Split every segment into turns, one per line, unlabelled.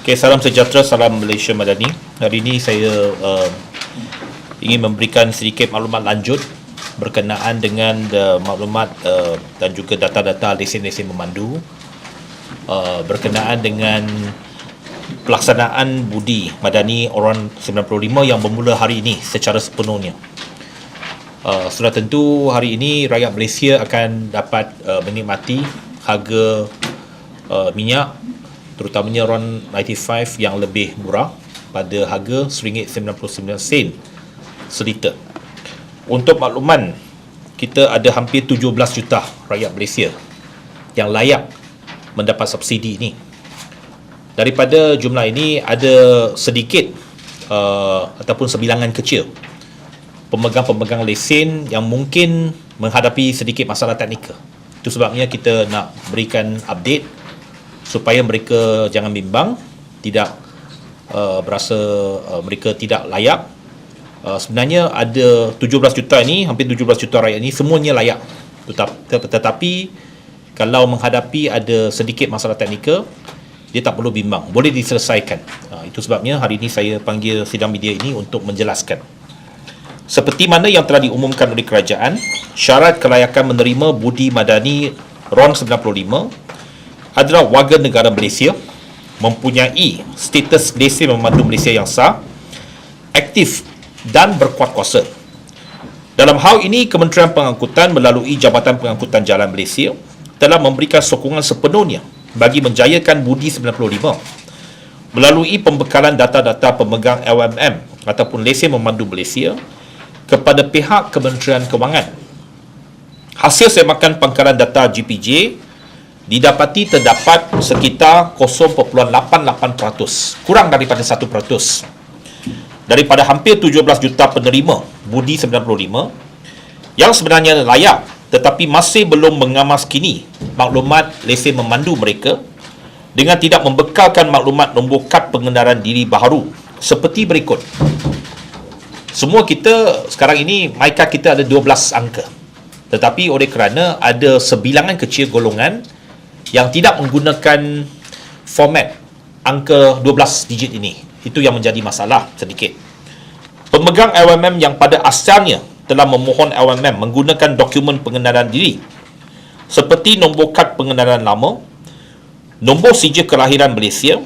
Okay, salam sejahtera, salam Malaysia Madani. Hari ini saya uh, ingin memberikan sedikit maklumat lanjut berkenaan dengan uh, maklumat uh, dan juga data-data lesen-lesen memandu uh, berkenaan dengan pelaksanaan budi madani orang 95 yang bermula hari ini secara sepenuhnya. Uh, sudah tentu hari ini rakyat Malaysia akan dapat uh, menikmati harga uh, minyak terutamanya RON 95 yang lebih murah pada harga RM1.99 seliter. Untuk makluman, kita ada hampir 17 juta rakyat Malaysia yang layak mendapat subsidi ini. Daripada jumlah ini ada sedikit uh, ataupun sebilangan kecil pemegang-pemegang lesen yang mungkin menghadapi sedikit masalah teknikal. Itu sebabnya kita nak berikan update supaya mereka jangan bimbang, tidak uh, berasa uh, mereka tidak layak. Uh, sebenarnya ada 17 juta ini, hampir 17 juta rakyat ini semuanya layak. Tetap, tetapi kalau menghadapi ada sedikit masalah teknikal, dia tak perlu bimbang, boleh diselesaikan. Uh, itu sebabnya hari ini saya panggil sidang media ini untuk menjelaskan. Seperti mana yang telah diumumkan oleh kerajaan, syarat kelayakan menerima budi madani RON 95 adalah warga negara Malaysia mempunyai status lesen memandu Malaysia yang sah, aktif dan berkuat kuasa. Dalam hal ini, Kementerian Pengangkutan melalui Jabatan Pengangkutan Jalan Malaysia telah memberikan sokongan sepenuhnya bagi menjayakan budi 95 melalui pembekalan data-data pemegang LMM ataupun lesen memandu Malaysia kepada pihak Kementerian Kewangan. Hasil semakan pangkalan data GPJ didapati terdapat sekitar 0.88%, kurang daripada 1%. Daripada hampir 17 juta penerima budi 95 yang sebenarnya layak tetapi masih belum mengamas kini maklumat lesen memandu mereka dengan tidak membekalkan maklumat nombor kad pengendaraan diri baharu seperti berikut. Semua kita sekarang ini MyCard kita ada 12 angka. Tetapi oleh kerana ada sebilangan kecil golongan yang tidak menggunakan format angka 12 digit ini. Itu yang menjadi masalah sedikit. Pemegang LMM yang pada asalnya telah memohon LMM menggunakan dokumen pengenalan diri seperti nombor kad pengenalan lama, nombor sijil kelahiran Malaysia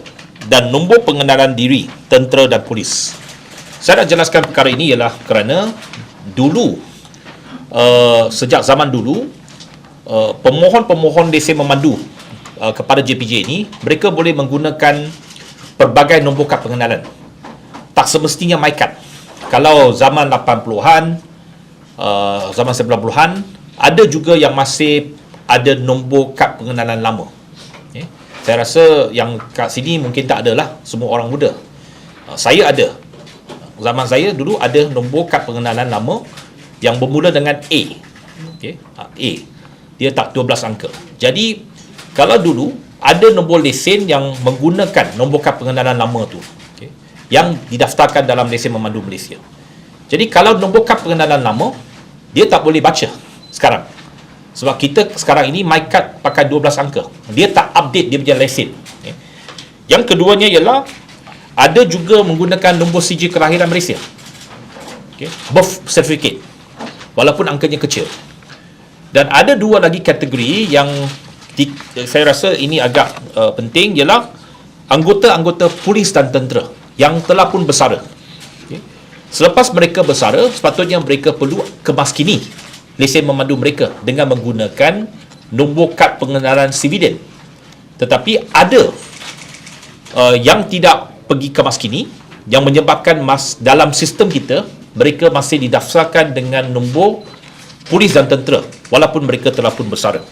dan nombor pengenalan diri tentera dan polis. Saya nak jelaskan perkara ini ialah kerana dulu uh, sejak zaman dulu uh, pemohon-pemohon lesen memandu uh, kepada JPJ ini mereka boleh menggunakan pelbagai nombor kad pengenalan. Tak semestinya MyCard kalau zaman 80-an uh, zaman 90-an ada juga yang masih ada nombor kad pengenalan lama. Okay. saya rasa yang kat sini mungkin tak ada lah semua orang muda. Uh, saya ada. Zaman saya dulu ada nombor kad pengenalan lama yang bermula dengan A. Okay. uh, A. Dia tak 12 angka. Jadi kalau dulu ada nombor lesen yang menggunakan nombor kad pengenalan lama tu okay, yang didaftarkan dalam lesen memandu Malaysia. Jadi kalau nombor kad pengenalan lama dia tak boleh baca sekarang. Sebab kita sekarang ini my card pakai 12 angka. Dia tak update dia punya lesen. Okay. Yang keduanya ialah ada juga menggunakan nombor sijil kelahiran Malaysia. Okay. Birth certificate. Walaupun angkanya kecil. Dan ada dua lagi kategori yang di, saya rasa ini agak uh, penting ialah anggota-anggota polis dan tentera yang telah pun bersara. Okay. Selepas mereka bersara, sepatutnya mereka perlu kemaskini lesen memandu mereka dengan menggunakan nombor kad pengenalan civilian. Tetapi ada uh, yang tidak pergi kemaskini yang menyebabkan mas dalam sistem kita mereka masih didaftarkan dengan nombor polis dan tentera walaupun mereka telah pun bersara.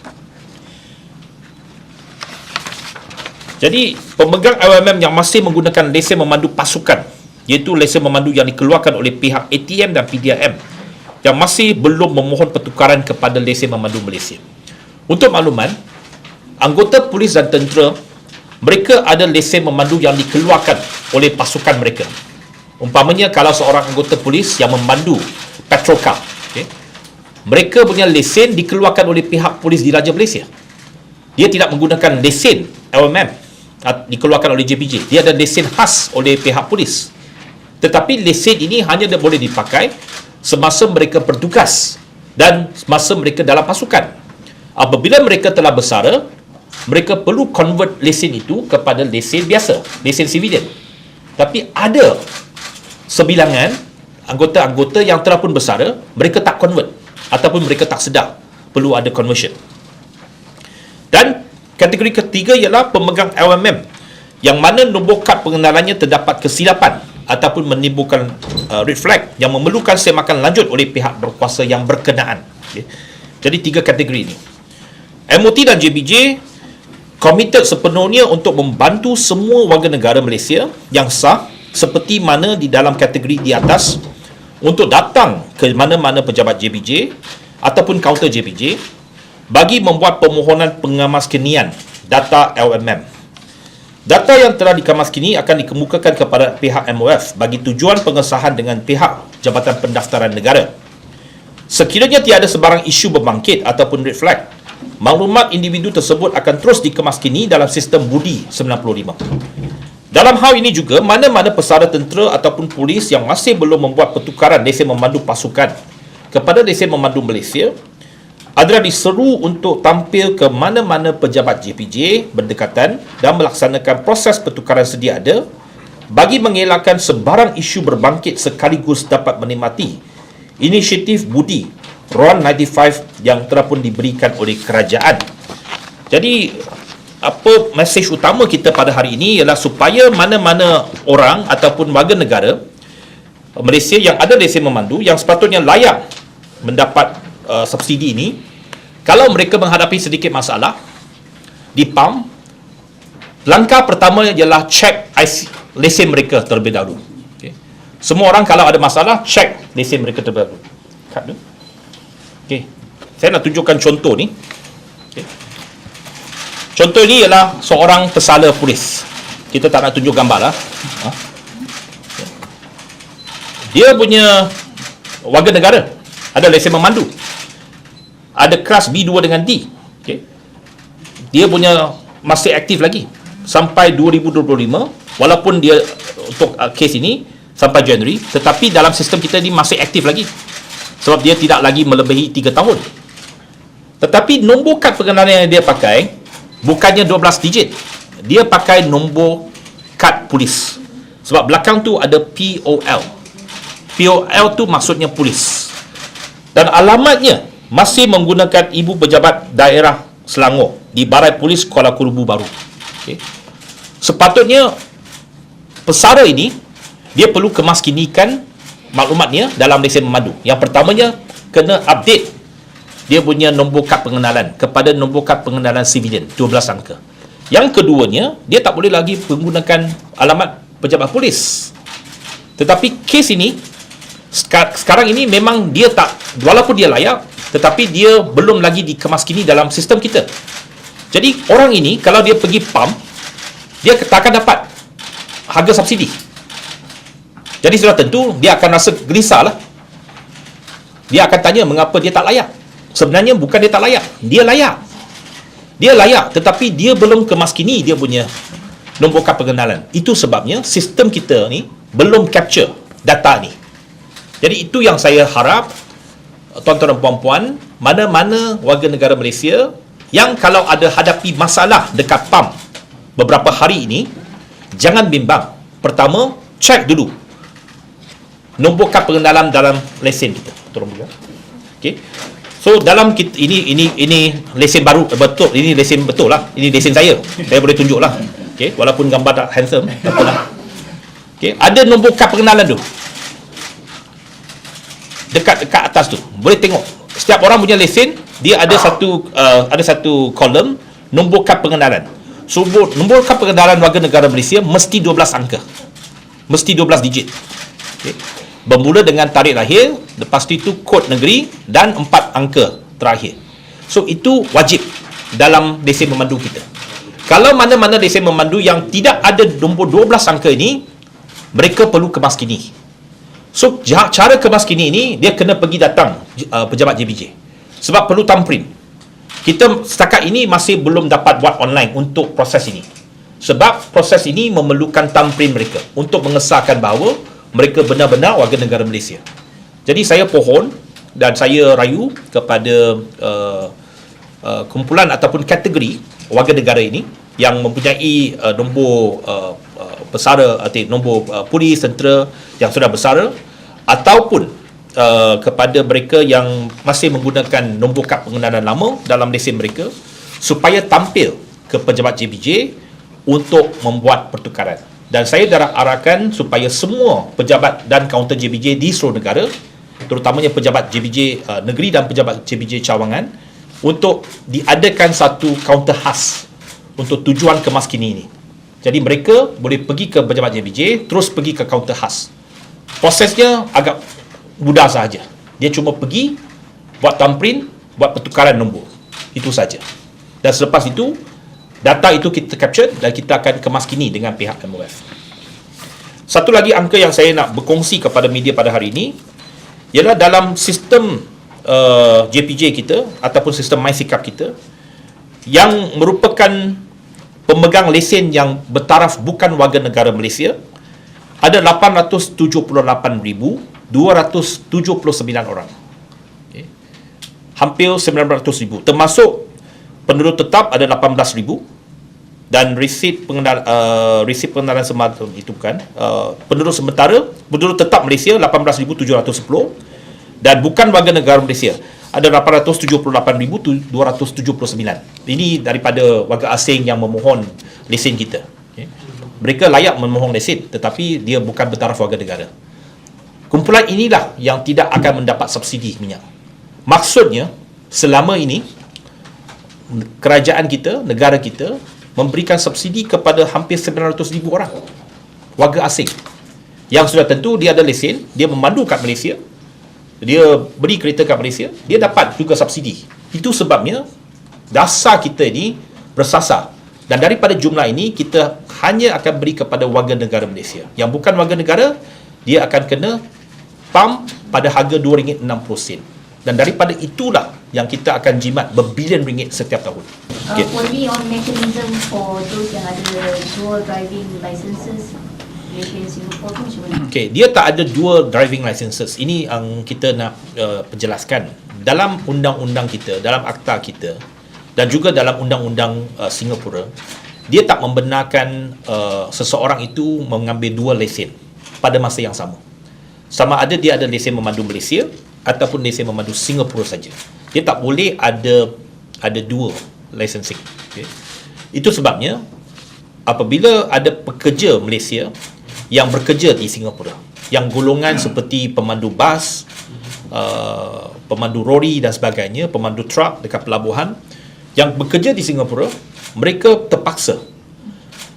Jadi pemegang LMM yang masih menggunakan lesen memandu pasukan iaitu lesen memandu yang dikeluarkan oleh pihak ATM dan PDRM yang masih belum memohon pertukaran kepada lesen memandu Malaysia. Untuk makluman, anggota polis dan tentera mereka ada lesen memandu yang dikeluarkan oleh pasukan mereka. Umpamanya kalau seorang anggota polis yang memandu patrol car, okay, mereka punya lesen dikeluarkan oleh pihak polis diraja Malaysia. Dia tidak menggunakan lesen LMM dikeluarkan oleh JPJ. Dia ada lesen khas oleh pihak polis. Tetapi lesen ini hanya boleh dipakai semasa mereka bertugas dan semasa mereka dalam pasukan. Apabila mereka telah bersara, mereka perlu convert lesen itu kepada lesen biasa, lesen civilian. Tapi ada sebilangan anggota-anggota yang telah pun bersara, mereka tak convert ataupun mereka tak sedar perlu ada conversion. Dan kategori ketiga ialah pemegang LMM yang mana nombor kad pengenalannya terdapat kesilapan ataupun menimbulkan uh, red flag yang memerlukan semakan lanjut oleh pihak berkuasa yang berkenaan. Okay. Jadi tiga kategori ini. MOT dan JBJ komited sepenuhnya untuk membantu semua warga negara Malaysia yang sah seperti mana di dalam kategori di atas untuk datang ke mana-mana pejabat JBJ ataupun kaunter JBJ bagi membuat permohonan pengamaskinian data LMM. Data yang telah dikemaskini akan dikemukakan kepada pihak MOF bagi tujuan pengesahan dengan pihak Jabatan Pendaftaran Negara. Sekiranya tiada sebarang isu berbangkit ataupun red flag, maklumat individu tersebut akan terus dikemaskini dalam sistem budi 95. Dalam hal ini juga, mana-mana pesara tentera ataupun polis yang masih belum membuat pertukaran lesen memandu pasukan kepada lesen memandu Malaysia adalah diseru untuk tampil ke mana-mana pejabat JPJ berdekatan dan melaksanakan proses pertukaran sedia ada bagi mengelakkan sebarang isu berbangkit sekaligus dapat menikmati inisiatif budi RON 95 yang telah pun diberikan oleh kerajaan. Jadi apa mesej utama kita pada hari ini ialah supaya mana-mana orang ataupun warga negara Malaysia yang ada lesen memandu yang sepatutnya layak mendapat uh, subsidi ini kalau mereka menghadapi sedikit masalah di PAM langkah pertama ialah check IC, lesen mereka terlebih dahulu okay. semua orang kalau ada masalah check lesen mereka terlebih dahulu cut tu okay. saya nak tunjukkan contoh ni okay. contoh ni ialah seorang pesala polis kita tak nak tunjuk gambar lah ha? dia punya warga negara ada lesen memandu ada kelas B2 dengan D. Okay. dia punya masih aktif lagi. Sampai 2025 walaupun dia untuk uh, kes ini sampai Januari tetapi dalam sistem kita ni masih aktif lagi. Sebab dia tidak lagi melebihi 3 tahun. Tetapi nombor kad pengenalan yang dia pakai bukannya 12 digit. Dia pakai nombor kad polis. Sebab belakang tu ada POL POL tu maksudnya polis. Dan alamatnya masih menggunakan ibu pejabat daerah Selangor di Barai Polis Kuala Kurubu baru. Okay. Sepatutnya pesara ini dia perlu kemaskinikan maklumatnya dalam lesen memandu. Yang pertamanya kena update dia punya nombor kad pengenalan kepada nombor kad pengenalan civilian 12 angka. Yang keduanya dia tak boleh lagi menggunakan alamat pejabat polis. Tetapi kes ini sekarang ini memang dia tak walaupun dia layak tetapi dia belum lagi dikemaskini dalam sistem kita. Jadi orang ini kalau dia pergi pump dia takkan dapat harga subsidi. Jadi sudah tentu dia akan rasa gelisah lah. Dia akan tanya mengapa dia tak layak. Sebenarnya bukan dia tak layak, dia layak. Dia layak tetapi dia belum kemaskini dia punya nombor kad pengenalan. Itu sebabnya sistem kita ni belum capture data ni. Jadi itu yang saya harap tuan-tuan dan puan-puan, mana-mana warga negara Malaysia yang kalau ada hadapi masalah dekat PAM beberapa hari ini, jangan bimbang. Pertama, cek dulu nombor kad pengenalan dalam lesen kita. Tolong buka. Okey. So dalam kita, ini ini ini lesen baru eh, betul ini lesen betul lah ini lesen saya saya boleh tunjuk lah okay. walaupun gambar tak handsome tak apalah okay. ada nombor kad pengenalan tu dekat dekat atas tu. Boleh tengok. Setiap orang punya lesen dia ada satu uh, ada satu kolom nombor kad pengenalan. So nombor kad pengenalan warga negara Malaysia mesti 12 angka. Mesti 12 digit. Okay. bermula dengan tarikh lahir lepas itu kod negeri dan 4 angka terakhir. So itu wajib dalam lesen memandu kita. Kalau mana-mana lesen memandu yang tidak ada nombor 12 angka ini mereka perlu kemaskini So cara kemas kini ini dia kena pergi datang uh, pejabat JBJ. Sebab perlu thumbprint. Kita setakat ini masih belum dapat buat online untuk proses ini. Sebab proses ini memerlukan thumbprint mereka untuk mengesahkan bahawa mereka benar-benar warga negara Malaysia. Jadi saya pohon dan saya rayu kepada uh, uh, kumpulan ataupun kategori warga negara ini yang mempunyai uh, nombor uh, bersara atau nombor uh, polis tentera yang sudah bersara ataupun uh, kepada mereka yang masih menggunakan nombor kad pengenalan lama dalam lesen mereka supaya tampil ke pejabat JBJ untuk membuat pertukaran. Dan saya dah arahkan supaya semua pejabat dan kaunter JBJ di seluruh negara, terutamanya pejabat JBJ uh, negeri dan pejabat JBJ cawangan, untuk diadakan satu kaunter khas untuk tujuan kemas kini ini. Jadi mereka boleh pergi ke pejabat JBJ, terus pergi ke kaunter khas. Prosesnya agak mudah sahaja. Dia cuma pergi, buat thumbprint, buat pertukaran nombor. Itu saja. Dan selepas itu, Data itu kita capture dan kita akan kemas kini dengan pihak MOF. Satu lagi angka yang saya nak berkongsi kepada media pada hari ini ialah dalam sistem uh, JPJ kita ataupun sistem MySikap kita yang merupakan pemegang lesen yang bertaraf bukan warga negara Malaysia ada 878,279 orang. Okay. Hampir 900,000 termasuk penduduk tetap ada 18,000 dan resit pengendal uh, resit pengenalan semata itu bukan. Uh, penduduk sementara penduduk tetap Malaysia 18710 dan bukan warga negara Malaysia ada 878,279 ini daripada warga asing yang memohon lesen kita. Okay. mereka layak memohon lesen tetapi dia bukan bertaraf warga negara. Kumpulan inilah yang tidak akan mendapat subsidi minyak. Maksudnya selama ini kerajaan kita negara kita memberikan subsidi kepada hampir 900 ribu orang warga asing. Yang sudah tentu dia ada lesen dia memandu kat Malaysia dia beri kereta kat Malaysia dia dapat juga subsidi itu sebabnya dasar kita ini bersasar dan daripada jumlah ini kita hanya akan beri kepada warga negara Malaysia yang bukan warga negara dia akan kena pam pada harga RM2.60 dan daripada itulah yang kita akan jimat berbilion ringgit setiap tahun.
Okay. Uh, only on mechanism for those yang ada dual driving licenses
Okay, dia tak ada dual driving licenses. Ini yang kita nak uh, penjelaskan. Dalam undang-undang kita, dalam akta kita dan juga dalam undang-undang uh, Singapura, dia tak membenarkan uh, seseorang itu mengambil dua lesen pada masa yang sama. Sama ada dia ada lesen memandu Malaysia ataupun lesen memandu Singapura saja. Dia tak boleh ada ada dua licensing. Okay. Itu sebabnya apabila ada pekerja Malaysia yang bekerja di Singapura, yang golongan seperti pemandu bas, uh, pemandu lori dan sebagainya, pemandu truk dekat pelabuhan yang bekerja di Singapura, mereka terpaksa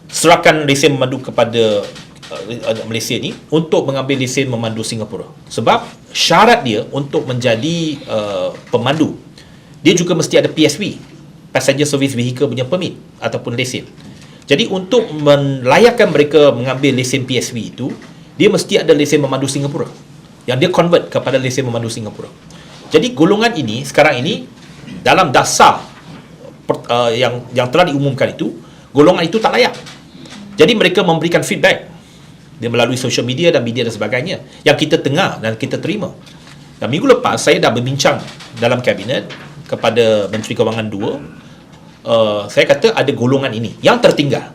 serahkan lesen memandu kepada uh, Malaysia ni untuk mengambil lesen memandu Singapura. Sebab syarat dia untuk menjadi uh, pemandu dia juga mesti ada PSV Passenger Service Vehicle punya permit ataupun lesen. Jadi untuk melayakkan mereka mengambil lesen PSV itu, dia mesti ada lesen memandu Singapura. Yang dia convert kepada lesen memandu Singapura. Jadi golongan ini sekarang ini dalam dasar uh, yang yang telah diumumkan itu, golongan itu tak layak. Jadi mereka memberikan feedback dia melalui social media dan media dan sebagainya yang kita tengah dan kita terima. Dan minggu lepas saya dah berbincang dalam kabinet kepada Menteri Kewangan 2 uh, saya kata ada golongan ini yang tertinggal.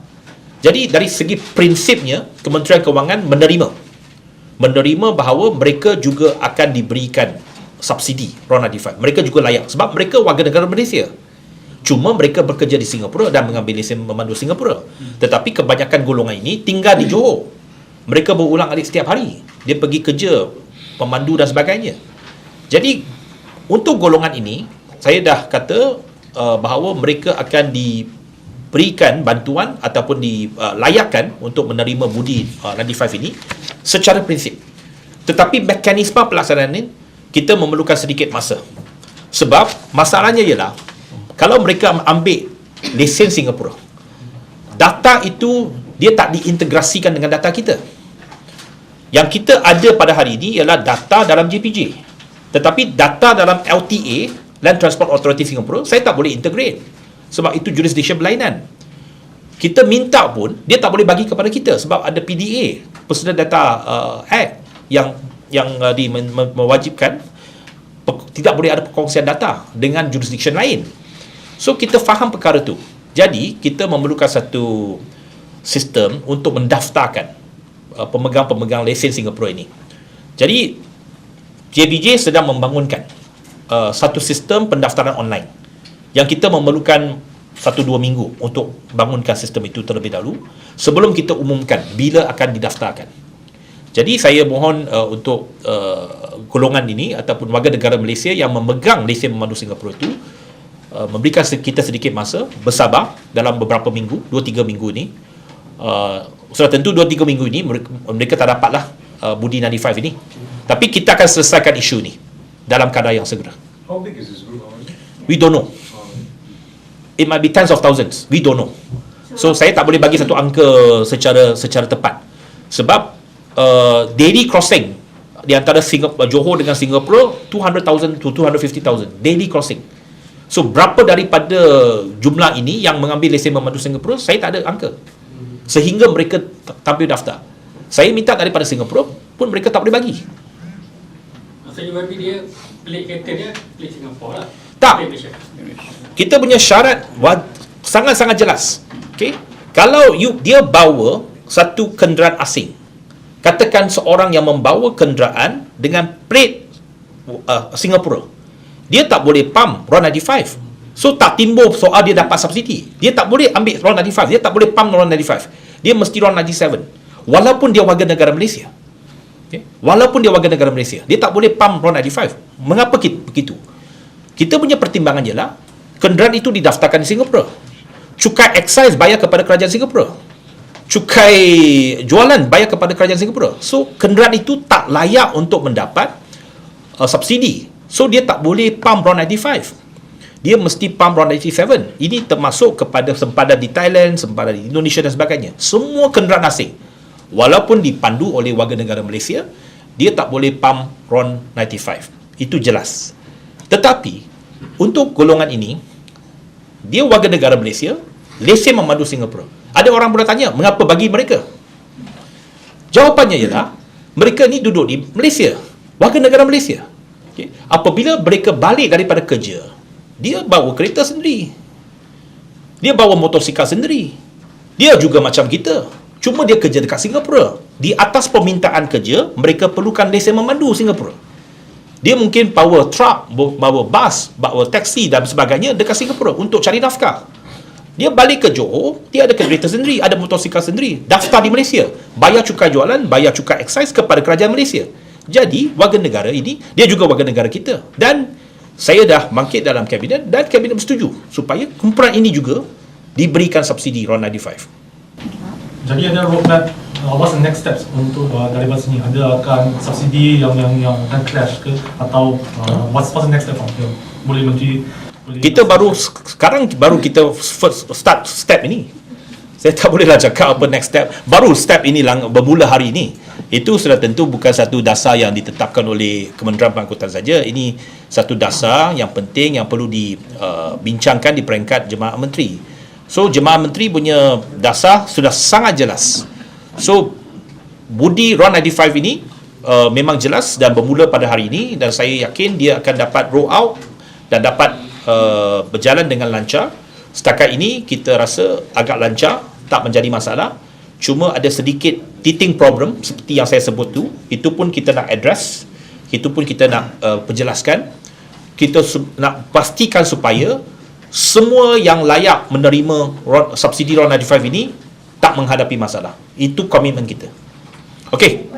Jadi dari segi prinsipnya Kementerian Kewangan menerima menerima bahawa mereka juga akan diberikan subsidi RON 95. Mereka juga layak sebab mereka warga negara Malaysia. Cuma mereka bekerja di Singapura dan mengambil lesen memandu Singapura. Tetapi kebanyakan golongan ini tinggal di Johor mereka berulang alik setiap hari dia pergi kerja pemandu dan sebagainya jadi untuk golongan ini saya dah kata uh, bahawa mereka akan diberikan bantuan ataupun dilayakkan uh, untuk menerima budi uh, 95 ini secara prinsip tetapi mekanisme pelaksanaan ini kita memerlukan sedikit masa sebab masalahnya ialah kalau mereka ambil lesen Singapura data itu dia tak diintegrasikan dengan data kita. Yang kita ada pada hari ini ialah data dalam JPJ. Tetapi data dalam LTA, Land Transport Authority Singapura, saya tak boleh integrate. Sebab itu jurisdiction berlainan. kita minta pun dia tak boleh bagi kepada kita sebab ada PDA Personal Data uh, Act yang yang uh, di, men, men- mewajibkan pe- tidak boleh ada perkongsian data dengan jurisdiction lain. So kita faham perkara tu. Jadi kita memerlukan satu sistem untuk mendaftarkan uh, pemegang-pemegang lesen Singapura ini. Jadi JBJ sedang membangunkan uh, satu sistem pendaftaran online yang kita memerlukan satu dua minggu untuk bangunkan sistem itu terlebih dahulu sebelum kita umumkan bila akan didaftarkan. Jadi saya mohon uh, untuk uh, golongan ini ataupun warga negara Malaysia yang memegang lesen memandu Singapura itu uh, memberikan kita sedikit masa bersabar dalam beberapa minggu, 2 3 minggu ini. Uh, sudah tentu 2 3 minggu ini mereka, mereka tak dapatlah uh, budi 95 ini. Tapi kita akan selesaikan isu ini dalam kadar yang segera.
How big is this group?
We don't know. It might be tens of thousands. We don't know. So saya tak boleh bagi satu angka secara secara tepat. Sebab uh, daily crossing di antara Singapura, Johor dengan Singapura 200,000 to 250,000 daily crossing. So berapa daripada jumlah ini yang mengambil lesen memandu Singapura saya tak ada angka. Sehingga mereka tampil daftar. Saya minta daripada Singapura pun mereka tak boleh bagi.
Maksudnya dia pelik kereta dia pelik Singapura lah.
Tak. Kita punya syarat sangat-sangat jelas. Okey. Kalau you dia bawa satu kenderaan asing. Katakan seorang yang membawa kenderaan dengan plate uh, Singapura. Dia tak boleh pump RON 95. So tak timbul soal dia dapat subsidi. Dia tak boleh ambil RON 95. Dia tak boleh pump RON 95. Dia mesti RON 97. Walaupun dia warga negara Malaysia. Okay. Walaupun dia warga negara Malaysia, dia tak boleh pump RON 95. Mengapa ki- begitu? Kita punya pertimbangan ialah kenderaan itu didaftarkan di Singapura. Cukai excise bayar kepada kerajaan Singapura. Cukai jualan bayar kepada kerajaan Singapura. So kenderaan itu tak layak untuk mendapat uh, subsidi. So dia tak boleh pump RON 95. Dia mesti pump RON 97. Ini termasuk kepada sempadan di Thailand, sempadan di Indonesia dan sebagainya. Semua kenderaan asing walaupun dipandu oleh warga negara Malaysia, dia tak boleh pump RON 95. Itu jelas. Tetapi untuk golongan ini dia warga negara Malaysia, lesen memandu Singapura. Ada orang bertanya, mengapa bagi mereka? Jawapannya ialah mereka ni duduk di Malaysia, warga negara Malaysia. Okay. Apabila mereka balik daripada kerja, dia bawa kereta sendiri. Dia bawa motosikal sendiri. Dia juga macam kita. Cuma dia kerja dekat Singapura. Di atas permintaan kerja, mereka perlukan lesen memandu Singapura. Dia mungkin bawa truck, bawa bas, bawa taksi dan sebagainya dekat Singapura untuk cari nafkah. Dia balik ke Johor, dia ada kereta sendiri, ada motosikal sendiri, daftar di Malaysia, bayar cukai jualan, bayar cukai excise kepada kerajaan Malaysia. Jadi, warga negara ini, dia juga warga negara kita. Dan saya dah bangkit dalam kabinet dan kabinet bersetuju supaya kumpulan ini juga diberikan subsidi RON 95.
Jadi ada roadmap uh, what's the next steps untuk uh, daripada sini? Ada akan subsidi yang yang yang akan clash ke atau uh, what's what's the next step from here? Boleh menteri boleh
Kita baru sekarang baru kita first start step ini. Saya tak bolehlah cakap apa next step. Baru step ini lang bermula hari ini. Itu sudah tentu bukan satu dasar yang ditetapkan oleh Kementerian Pengangkutan saja. Ini satu dasar yang penting yang perlu dibincangkan di peringkat jemaah menteri. So jemaah menteri punya dasar sudah sangat jelas. So budi RON 95 ini uh, memang jelas dan bermula pada hari ini dan saya yakin dia akan dapat roll out dan dapat uh, berjalan dengan lancar. Setakat ini kita rasa agak lancar, tak menjadi masalah. Cuma ada sedikit teething problem seperti yang saya sebut tu, itu pun kita nak address, itu pun kita nak uh, penjelaskan. Kita su- nak pastikan supaya semua yang layak menerima subsidi RON 95 ini tak menghadapi masalah. Itu komitmen kita. Okey.